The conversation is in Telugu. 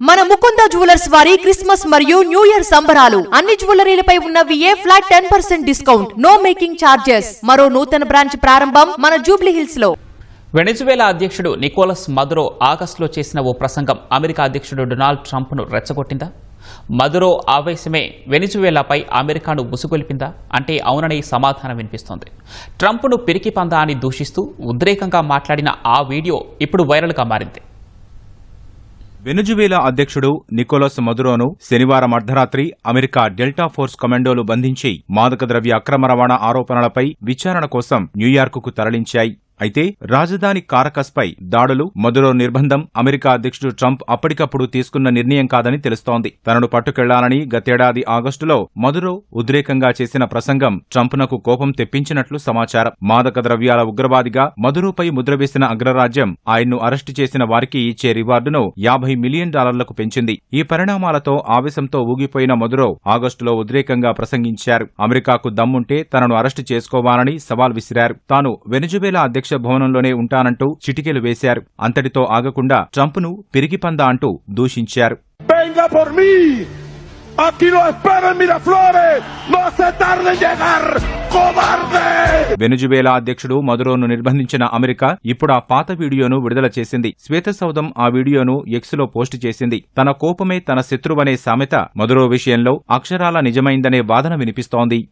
మన ముకుంద జ్యువెలర్స్ వారి క్రిస్మస్ మరియు న్యూ ఇయర్ సంబరాలు. అన్ని జ్యువెలరీలపై ఉన్న V A flat ten percent discount. No making charges. మరో నూతన బ్రాంచ్ ప్రారంభం మన జూబ్లీ హిల్స్లో వెనిజువేలా అధ్యక్షుడు నికోలస్ మదురో ఆగస్టులో చేసిన ఓ ప్రసంగం అమెరికా అధ్యక్షుడు డొనాల్డ్ ట్రంప్ను రెచ్చగొట్టిందా? మదురో ఆవేశమే వెనిజువేలాపై అమెరికాను ఉసుగొల్పిందా అంటే అవునని సమాధానం వినిపిస్తోంది. ట్రంప్ను పిరికి పందా అని దూషిస్తూ ఉద్రేకంగా మాట్లాడిన ఆ వీడియో ఇప్పుడు వైరల్గా మారింది. వెనుజువేలా అధ్యక్షుడు నికోలస్ మదురోను శనివారం అర్ధరాత్రి అమెరికా డెల్టా ఫోర్స్ కమాండోలు బంధించి మాదక ద్రవ్య అక్రమ రవాణా ఆరోపణలపై విచారణ కోసం న్యూయార్కుకు తరలించాయి. అయితే రాజధాని కారకస్పై దాడులు మదురో నిర్బంధం అమెరికా అధ్యక్షుడు ట్రంప్ అప్పటికప్పుడు తీసుకున్న నిర్ణయం కాదని తెలుస్తోంది. తనను పట్టుకెళ్ళాలని గతేడాది ఆగస్టులో మదురో ఉద్రేకంగా చేసిన ప్రసంగం ట్రంప్నకు కోపం తెప్పించినట్లు సమాచారం. మాదక ద్రవ్యాల ఉగ్రవాదిగా మదురోపై ముద్ర వేసిన అగ్రరాజ్యం ఆయన్ను అరెస్టు చేసిన వారికి ఇచ్చే రివార్డును యాభై మిలియన్ డాలర్లకు పెంచింది. ఈ పరిణామాలతో ఆవేశంతో ఊగిపోయిన మదురో ఆగస్టులో ఉద్రేకంగా ప్రసంగించారు. అమెరికాకు దమ్ముంటే తనను అరెస్టు చేసుకోవాలని సవాల్ విసిరారు. తాను వెనుజువేలా అధ్యక్ష భవనంలోనే ఉంటానంటూ చిటికెలు వేశారు. అంతటితో ఆగకుండా ట్రంప్ను పిరిగిపందా అంటూ దూషించారు. వెనుజువేలా అధ్యక్షుడు మదురోను నిర్బంధించిన అమెరికా ఇప్పుడు ఆ పాత వీడియోను విడుదల చేసింది. శ్వేతసౌధం ఆ వీడియోను ఎక్స్లో పోస్టు చేసింది. తన కోపమే తన శత్రువనే సామెత మదురో విషయంలో అక్షరాల నిజమైందనే వాదన వినిపిస్తోంది.